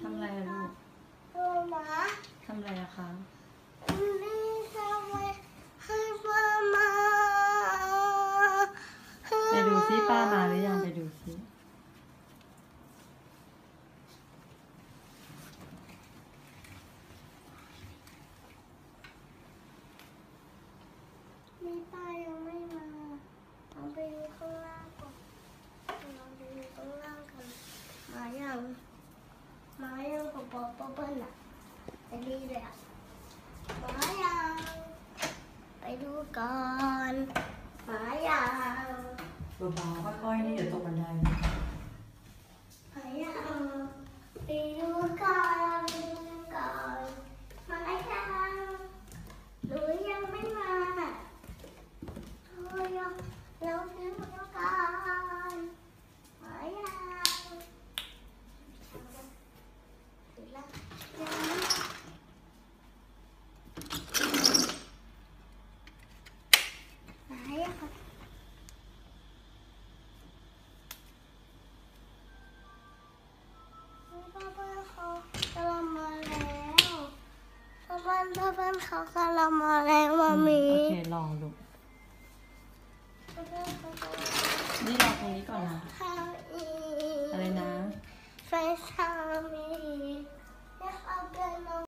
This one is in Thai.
ทำอะไรอะลูกตัวหมาทำอะไรอะคะนี่ทำไมให้ป้ามาไปดูซิป้ามาหรือยังไปดูซินี่ป้ายังไม่มาเราไปดูข้างล่างก่อนเราไปดูข้างล่างกันมายังมาง ป๊อปเปิ้ลอะไปดีเลยอะมายังไปดูก่อนมายังเบาๆค่อยๆนี่เดี๋ยวตกบันได มายังไปดูก่อนไปดูก่อนมายังหนูยังไม่มาโอ้ยเราไปดูก่อนมายังถึงแล้วยังไม่มายัง พ่อเพื่อนเขากำลังมาแล้ว พ่อเพื่อนพ่อเพื่อนเขากำลังมาแล้วมามีโอเคลองดูพ่อเพื่อนเขากำลังนี่ลองตรงนี้ก่อนนะทำอีกอะไรนะ ไฟทำอีกแล้วเขาเดินลง